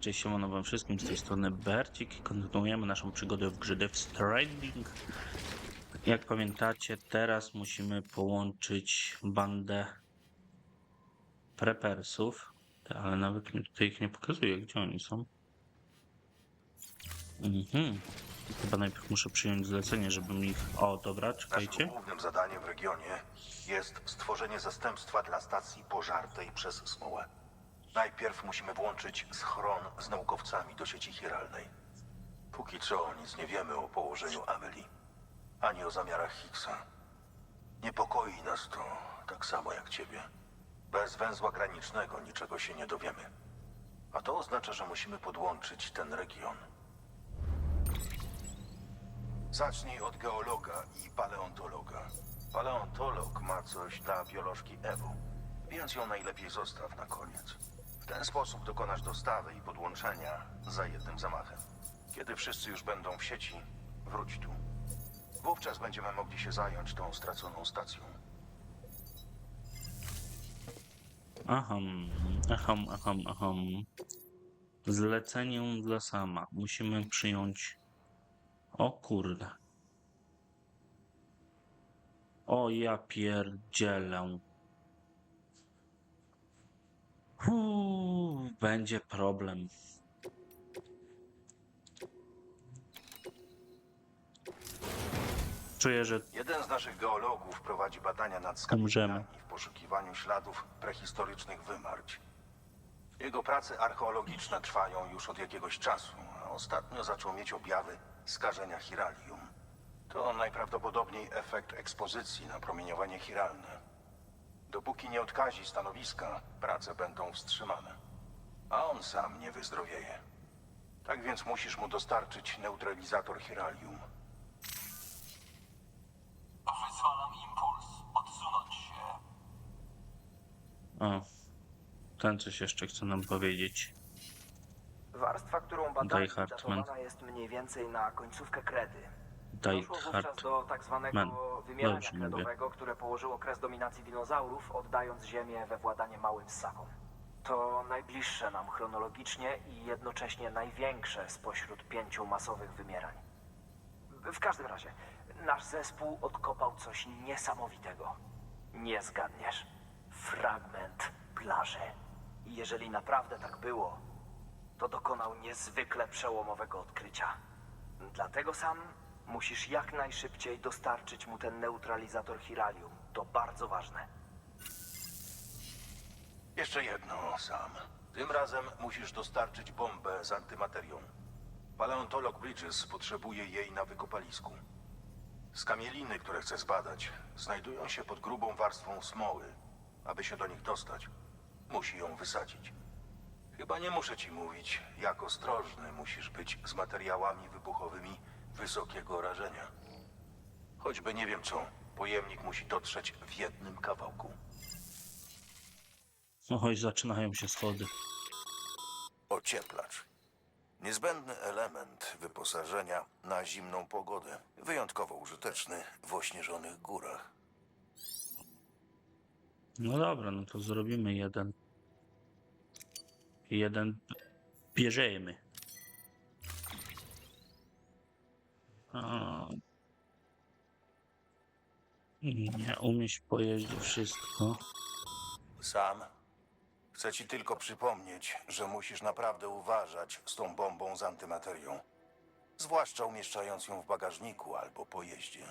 Cześć, siemano wam wszystkim, z tej strony Bercik i kontynuujemy naszą przygodę w grze Death Stranding. Jak pamiętacie, teraz musimy połączyć bandę Preppersów, ale nawet mi tutaj ich nie pokazuje, gdzie oni są. Mhm. Chyba najpierw muszę przyjąć zlecenie, żebym ich... O, dobra, Naszym czekajcie. głównym zadaniem w regionie jest stworzenie zastępstwa dla stacji pożartej przez smołę. Najpierw musimy włączyć schron z naukowcami do sieci chiralnej. Póki co nic nie wiemy o położeniu Amelie, ani o zamiarach Higgsa. Niepokoi nas to tak samo jak ciebie. Bez węzła granicznego niczego się nie dowiemy. A to oznacza, że musimy podłączyć ten region. Zacznij od geologa i paleontologa. Paleontolog ma coś dla biolożki Ewu, więc ją najlepiej zostaw na koniec. W ten sposób dokonasz dostawy i podłączenia za jednym zamachem. Kiedy wszyscy już będą w sieci, wróć tu. Wówczas będziemy mogli się zająć tą straconą stacją. Aham, aham, aham, aham. Zlecenie dla sama. Musimy przyjąć. O kurde. O ja pierdzielę. Uuu, będzie problem. Czuję, że Jeden z naszych geologów prowadzi badania nad Umrzemy. skarbnikami w poszukiwaniu śladów prehistorycznych wymarć. Jego prace archeologiczne trwają już od jakiegoś czasu, a ostatnio zaczął mieć objawy skażenia chiralium. To najprawdopodobniej efekt ekspozycji na promieniowanie chiralne. Dopóki nie odkazi stanowiska, prace będą wstrzymane. A on sam nie wyzdrowieje. Tak więc musisz mu dostarczyć neutralizator chiralium. Wyzwalam impuls. Odsunąć się. O, ten coś jeszcze chce nam powiedzieć. Warstwa, którą Hartman. datowana jest mniej więcej na końcówkę kredy. Doszło wówczas do tak zwanego Man. wymierania Dobrze mówię. kredowego, które położyło kres dominacji dinozaurów, oddając Ziemię we władanie małym ssakom. To najbliższe nam chronologicznie i jednocześnie największe spośród pięciu masowych wymierań. W każdym razie, nasz zespół odkopał coś niesamowitego. Nie zgadniesz. Fragment plaży. I jeżeli naprawdę tak było, to dokonał niezwykle przełomowego odkrycia. Dlatego sam musisz jak najszybciej dostarczyć mu ten neutralizator Hiralium. To bardzo ważne. Jeszcze jedno, Sam. Tym razem musisz dostarczyć bombę z antymaterią. Paleontolog Bridges potrzebuje jej na wykopalisku. Skamieliny, które chce zbadać, znajdują się pod grubą warstwą smoły. Aby się do nich dostać, musi ją wysadzić. Chyba nie muszę ci mówić, jak ostrożny musisz być z materiałami wybuchowymi wysokiego rażenia. Choćby nie wiem co, pojemnik musi dotrzeć w jednym kawałku. Oj, zaczynają się schody. Ocieplacz. Niezbędny element wyposażenia na zimną pogodę. Wyjątkowo użyteczny w ośnieżonych górach. No dobra, no to zrobimy jeden. Jeden bierzemy. A. Nie umieść po jeździe wszystko. Sam, chcę ci tylko przypomnieć, że musisz naprawdę uważać z tą bombą z antymaterią. Zwłaszcza umieszczając ją w bagażniku albo po jeździe.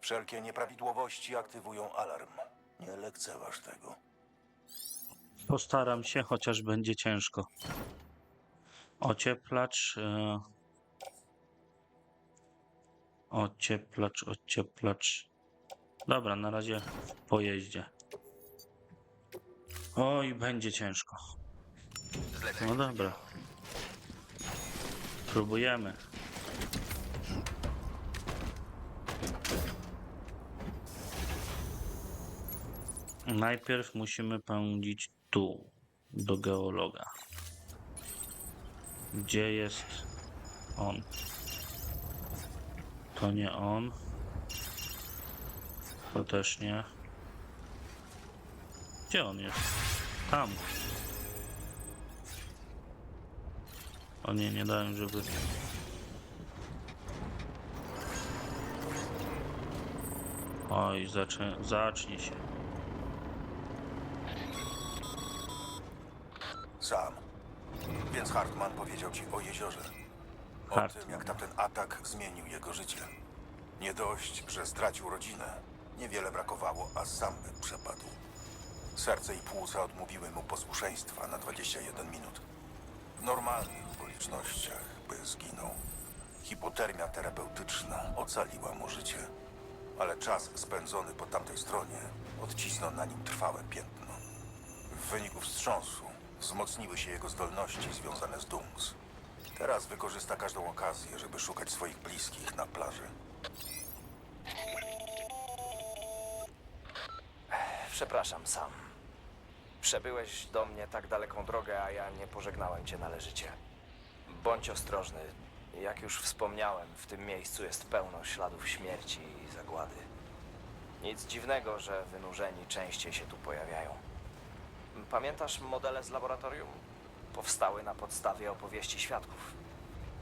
Wszelkie nieprawidłowości aktywują alarm. Nie lekceważ tego. Postaram się, chociaż będzie ciężko. Ocieplacz. E... Ocieplacz, ocieplacz. Dobra, na razie w pojeździe. Oj, będzie ciężko. No dobra. Próbujemy. Najpierw musimy pędzić tu, do geologa. Gdzie jest on? To nie on. To też nie. Gdzie on jest? Tam. O nie, nie dałem, żeby... Oj, zacznie, zacznie się. Sam. Więc Hartman powiedział ci o jeziorze. O tym, jak tamten atak zmienił jego życie. Nie dość, że stracił rodzinę. Niewiele brakowało, a sam by przepadł. Serce i płuca odmówiły mu posłuszeństwa na 21 minut. W normalnych okolicznościach by zginął. Hipotermia terapeutyczna ocaliła mu życie. Ale czas spędzony po tamtej stronie odcisnął na nim trwałe piętno. W wyniku wstrząsu wzmocniły się jego zdolności związane z Dungs. Teraz wykorzysta każdą okazję, żeby szukać swoich bliskich na plaży. Przepraszam, Sam. Przebyłeś do mnie tak daleką drogę, a ja nie pożegnałem cię należycie. Bądź ostrożny. Jak już wspomniałem, w tym miejscu jest pełno śladów śmierci i zagłady. Nic dziwnego, że wynurzeni częściej się tu pojawiają. Pamiętasz modele z laboratorium? Powstały na podstawie opowieści świadków.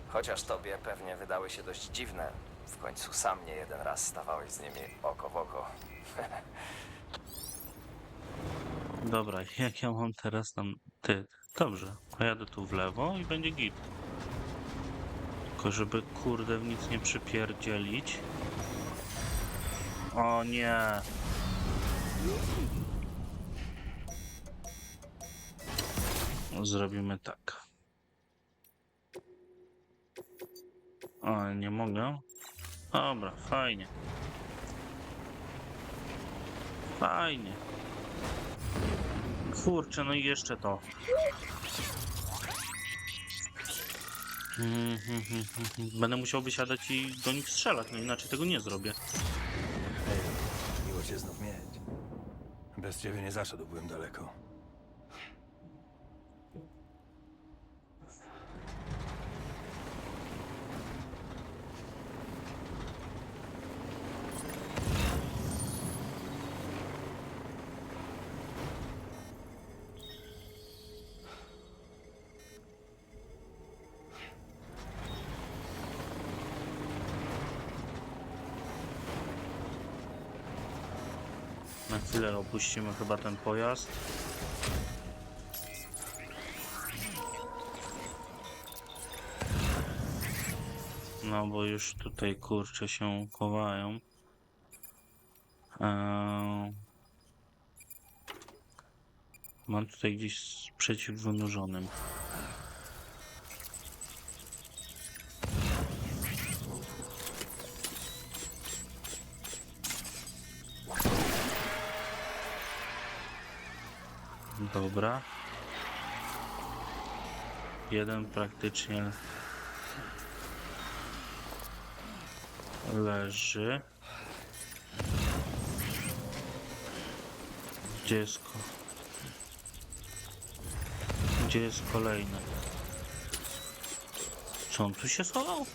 Chociaż tobie pewnie wydały się dość dziwne, w końcu sam nie jeden raz stawałeś z nimi oko w oko. Dobra, jak ja mam teraz tam... Ty, dobrze. Pojadę tu w lewo i będzie git. Tylko żeby, kurde, w nic nie przypierdzielić. O nie! Zrobimy tak. O, nie mogę. Dobra, fajnie. Fajnie. Kurczę, no i jeszcze to. Mhm, mhm, mhm. Będę musiał wysiadać i do nich strzelać, no inaczej tego nie zrobię. Miło cię znów mieć. Bez ciebie nie zaszedłbym daleko. Na chwilę opuścimy chyba ten pojazd. No bo już tutaj kurcze się chowają. Eee... Mam tutaj gdzieś z przeciwwynurzonym. Dobra. Jeden praktycznie leży. Gdzie jest. Gdzie jest kolejny? Co on tu się schował?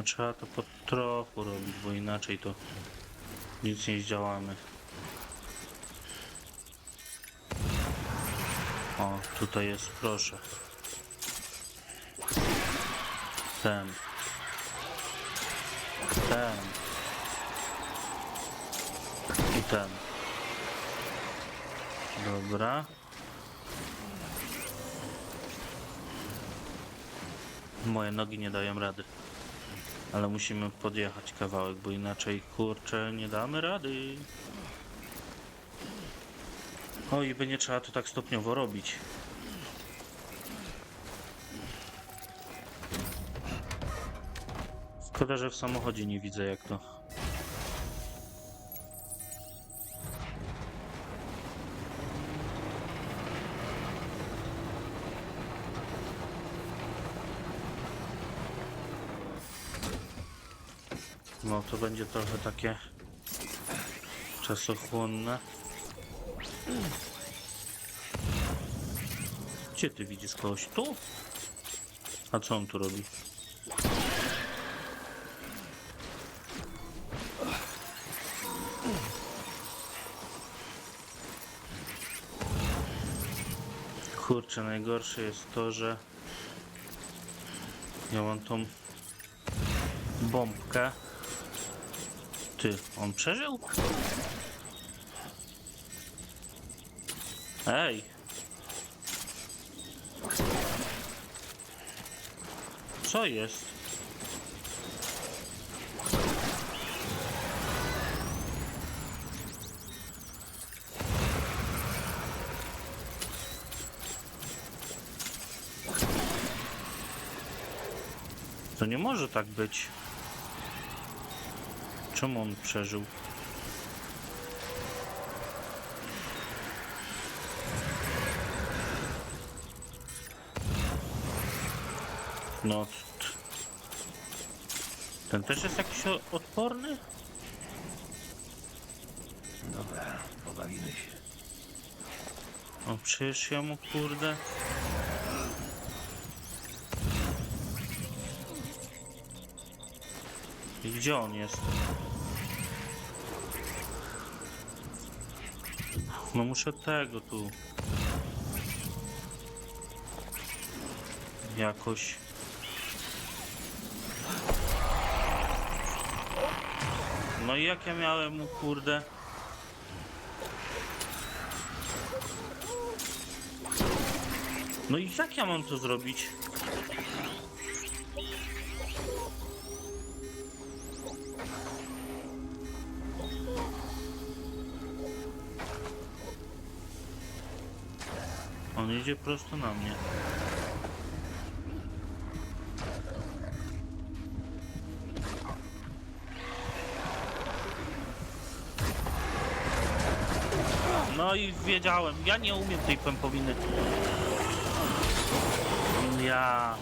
No trzeba to po trochu robić, bo inaczej to nic nie zdziałamy. O, tutaj jest, proszę. Ten. Ten. I ten. Dobra. Moje nogi nie dają rady. Ale musimy podjechać kawałek, bo inaczej kurczę nie damy rady. O i będzie trzeba to tak stopniowo robić. Szkoda, że w samochodzie nie widzę jak to. to będzie trochę takie czasochłonne. Gdzie ty widzisz kogoś? Tu? A co on tu robi? Kurczę, najgorsze jest to, że ja mam tą bombkę ty, on przeżył? Ej! Co jest? To nie może tak być. Czemu on przeżył? No. Ten też jest jakiś odporny? Dobra, pobawimy się. O, przecież ja mu kurde. I gdzie on jest? No muszę tego tu. Jakoś. No i jak ja miałem mu kurde. No i jak ja mam to zrobić? Idzie prosto na mnie. No i wiedziałem, ja nie umiem tej pępowiny. Ja.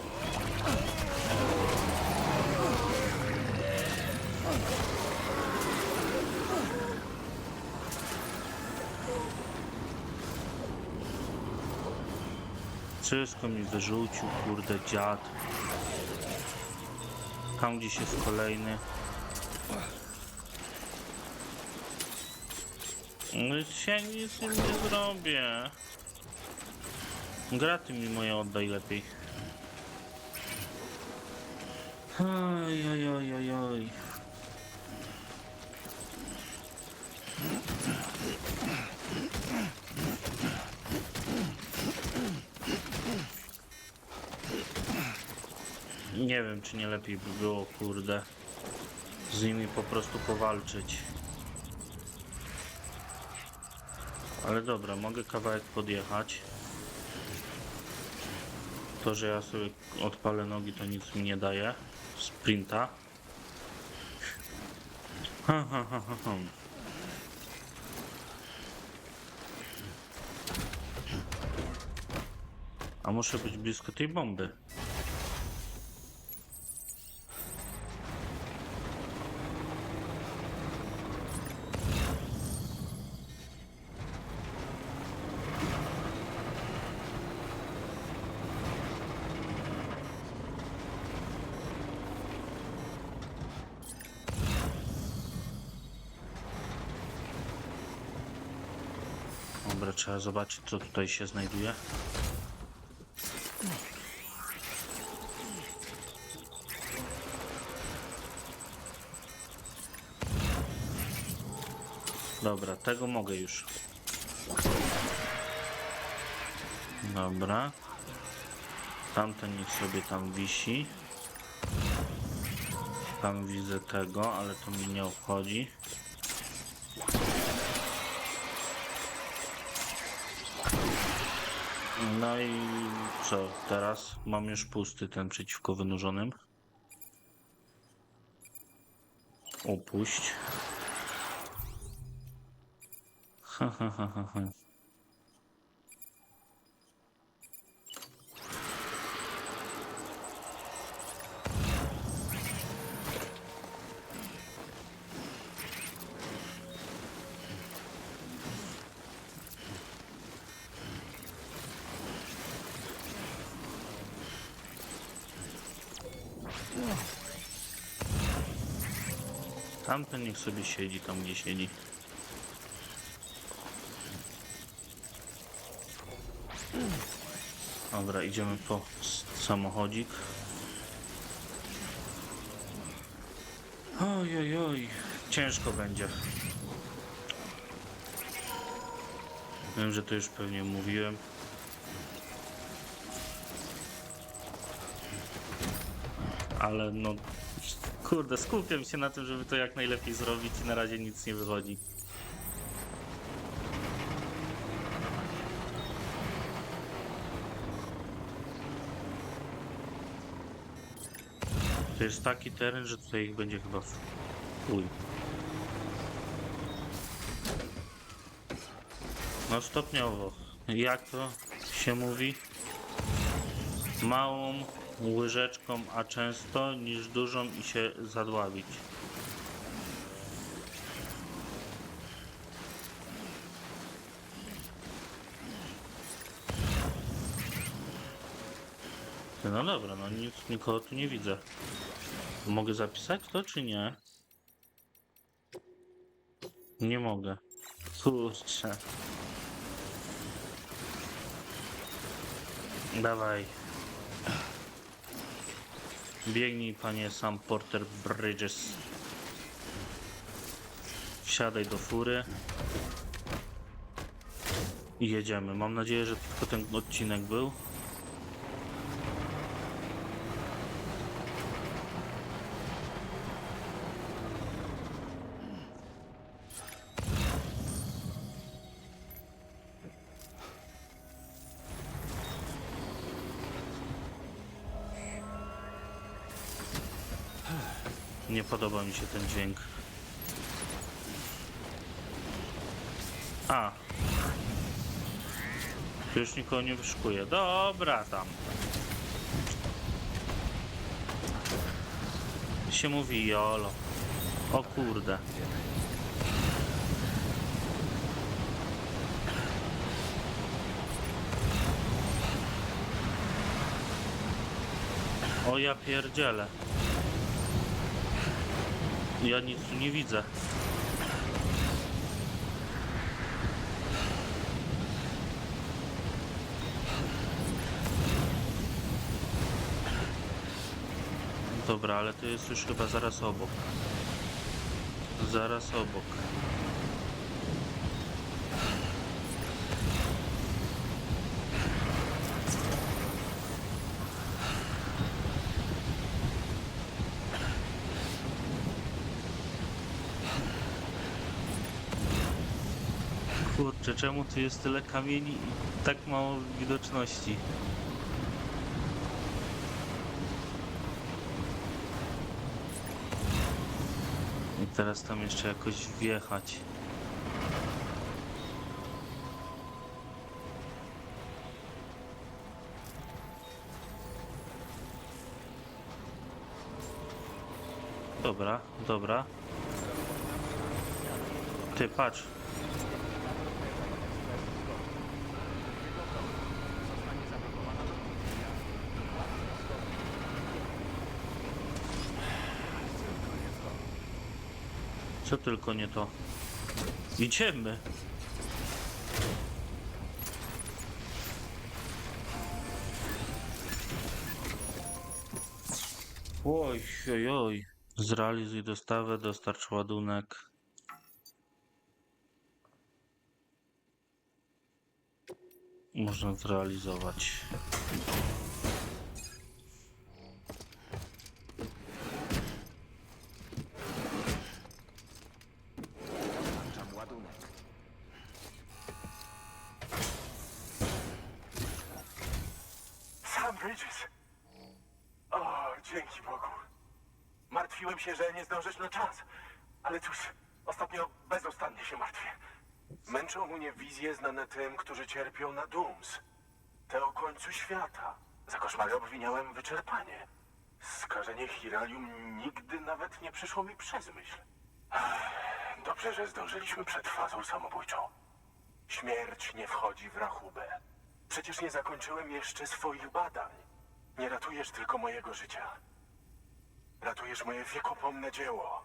Wszystko mi wyrzucił, kurde dziad. Tam gdzieś jest kolejny. No ja nic z nim nie zrobię. Graty mi moje oddaj lepiej. Oj, oj, oj, oj. Nie wiem, czy nie lepiej by było, kurde, z nimi po prostu powalczyć. Ale dobra, mogę kawałek podjechać. To, że ja sobie odpalę nogi, to nic mi nie daje. Sprinta. Ha, ha, ha, ha, ha. A muszę być blisko tej bomby. Dobra, trzeba zobaczyć, co tutaj się znajduje. Dobra, tego mogę już. Dobra. Tamten niech sobie tam wisi. Tam widzę tego, ale to mi nie obchodzi. No i co teraz? Mam już pusty ten przeciwko wynurzonym. Opuść. Ha, ha, ha, ha, ha. Tamten niech sobie siedzi tam, gdzie siedzi. Dobra, idziemy po samochodzik. Oj, oj, oj, ciężko będzie. Wiem, że to już pewnie mówiłem. Ale no, kurde, skupiam się na tym, żeby to jak najlepiej zrobić i na razie nic nie wychodzi. To jest taki teren, że tutaj ich będzie chyba chuj. No stopniowo. Jak to się mówi? Małą łyżeczką, a często niż dużą i się zadławić. No dobra, no nic, nikogo tu nie widzę. Mogę zapisać to, czy nie? Nie mogę. Kurczę. Dawaj. Biegnij, panie Sam Porter Bridges. Wsiadaj do fury. I jedziemy. Mam nadzieję, że tylko ten odcinek był. Nie podoba mi się ten dźwięk. A. Już nikogo nie wyszukuje. Dobra tam. Się mówi jolo. O kurde. O ja pierdzielę. Ja nic tu nie widzę. Dobra, ale to jest już chyba zaraz obok. Zaraz obok. Kurczę, czemu tu jest tyle kamieni i tak mało widoczności? I teraz tam jeszcze jakoś wjechać. Dobra, dobra. Ty patrz. Co tylko nie to. Idziemy. Oj, oj, oj. Zrealizuj dostawę, dostarcz ładunek. Można zrealizować. Sam Bridges. O, dzięki Bogu. Martwiłem się, że nie zdążysz na czas. Ale cóż, ostatnio bezustannie się martwię. Męczą mnie wizje znane tym, którzy cierpią na Dooms. Te o końcu świata. Za koszmary obwiniałem wyczerpanie. Skażenie Hiralium nigdy nawet nie przyszło mi przez myśl. Dobrze, że zdążyliśmy przed fazą samobójczą. Śmierć nie wchodzi w rachubę. Przecież nie zakończyłem jeszcze swoich badań. Nie ratujesz tylko mojego życia. Ratujesz moje wiekopomne dzieło.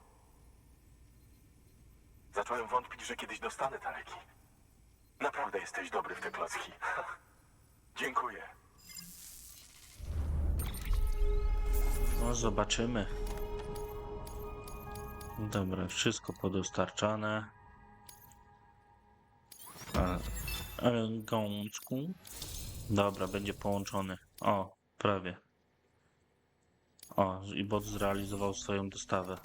Zacząłem wątpić, że kiedyś dostanę te leki. Naprawdę jesteś dobry w te klocki. Dziękuję. No, zobaczymy. Dobra, wszystko podostarczane. Gączku. Dobra, będzie połączony. O, prawie. O, i bot zrealizował swoją dostawę.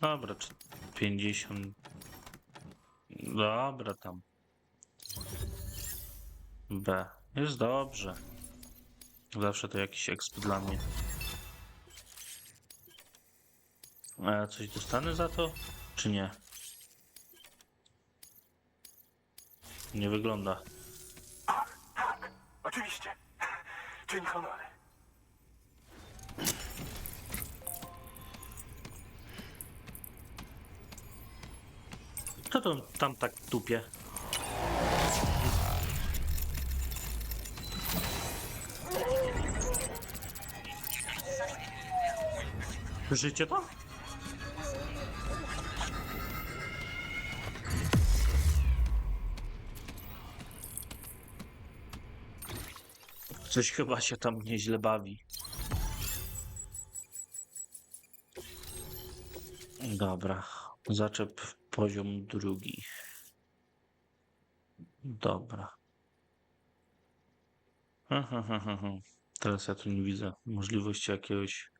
Dobra, czy 50. Dobra, tam. B. Jest dobrze. Zawsze to jakiś exp dla mnie. A coś dostanę za to? Czy nie? Nie wygląda. Oczywiście. Czyń honory. Kto to tam tak tupie? Życie to? Coś chyba się tam nieźle bawi. Dobra, zaczep poziom drugi. Dobra. Aha, aha, aha. Teraz ja tu nie widzę możliwości jakiegoś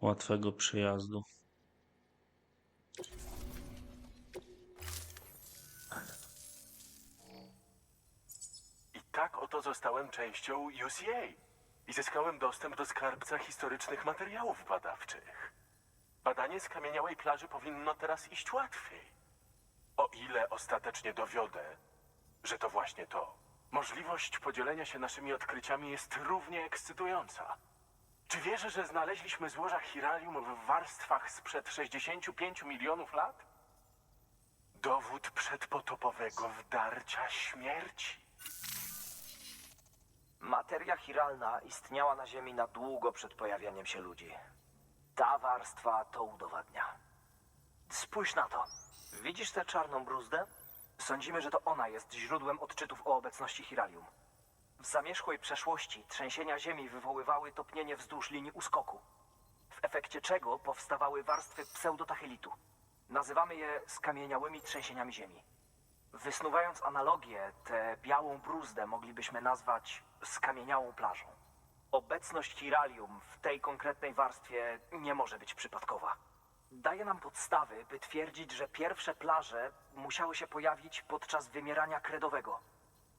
łatwego przejazdu. I tak oto zostałem częścią UCA i zyskałem dostęp do skarbca historycznych materiałów badawczych. Badanie skamieniałej plaży powinno teraz iść łatwiej. O ile ostatecznie dowiodę, że to właśnie to. Możliwość podzielenia się naszymi odkryciami jest równie ekscytująca. Czy wierzę, że znaleźliśmy złoża Hiralium w warstwach sprzed 65 milionów lat? Dowód przedpotopowego wdarcia śmierci. Materia chiralna istniała na Ziemi na długo przed pojawieniem się ludzi. Ta warstwa to udowadnia. Spójrz na to. Widzisz tę czarną bruzdę? Sądzimy, że to ona jest źródłem odczytów o obecności chiralium. W zamierzchłej przeszłości trzęsienia Ziemi wywoływały topnienie wzdłuż linii uskoku, w efekcie czego powstawały warstwy pseudotachelitu. Nazywamy je skamieniałymi trzęsieniami Ziemi. Wysnuwając analogię, tę białą bruzdę moglibyśmy nazwać skamieniałą plażą. Obecność chiralium w tej konkretnej warstwie nie może być przypadkowa. Daje nam podstawy, by twierdzić, że pierwsze plaże musiały się pojawić podczas wymierania kredowego.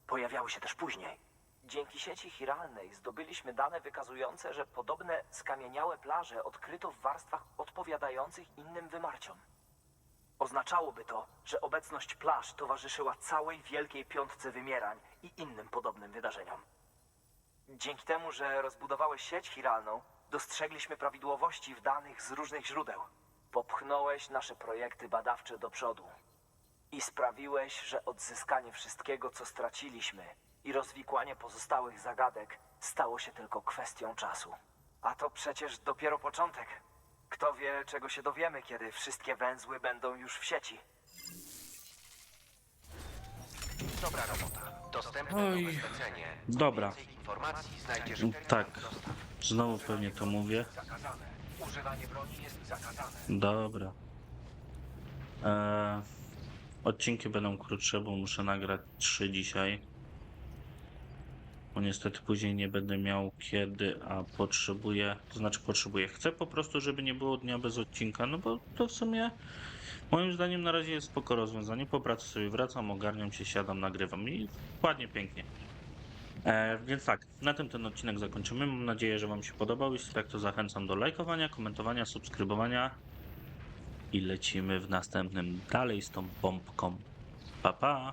Pojawiały się też później. Dzięki sieci chiralnej zdobyliśmy dane wykazujące, że podobne skamieniałe plaże odkryto w warstwach odpowiadających innym wymarciom. Oznaczałoby to, że obecność plaż towarzyszyła całej wielkiej piątce wymierań i innym podobnym wydarzeniom. Dzięki temu, że rozbudowałeś sieć chiralną, dostrzegliśmy prawidłowości w danych z różnych źródeł. Popchnąłeś nasze projekty badawcze do przodu. I sprawiłeś, że odzyskanie wszystkiego, co straciliśmy i rozwikłanie pozostałych zagadek stało się tylko kwestią czasu. A to przecież dopiero początek. Kto wie, czego się dowiemy, kiedy wszystkie węzły będą już w sieci. Dobra robota. Dostępne Oj. nowe zlecenie. Dobra. Więcej informacji znajdziesz w Tak. Znowu pewnie to mówię. Zakazane. Używanie broni jest zakazane. Dobra. Eee, odcinki będą krótsze, bo muszę nagrać trzy dzisiaj. Bo niestety później nie będę miał kiedy, a potrzebuję, to znaczy potrzebuję. Chcę po prostu, żeby nie było dnia bez odcinka, no bo to w sumie moim zdaniem na razie jest spoko rozwiązanie. Po pracy sobie wracam, ogarniam się, siadam, nagrywam i ładnie, pięknie. E, więc tak, na tym ten odcinek zakończymy. Mam nadzieję, że Wam się podobał. Jeśli tak, to zachęcam do lajkowania, komentowania, subskrybowania i lecimy w następnym dalej z tą pompką. Pa, pa!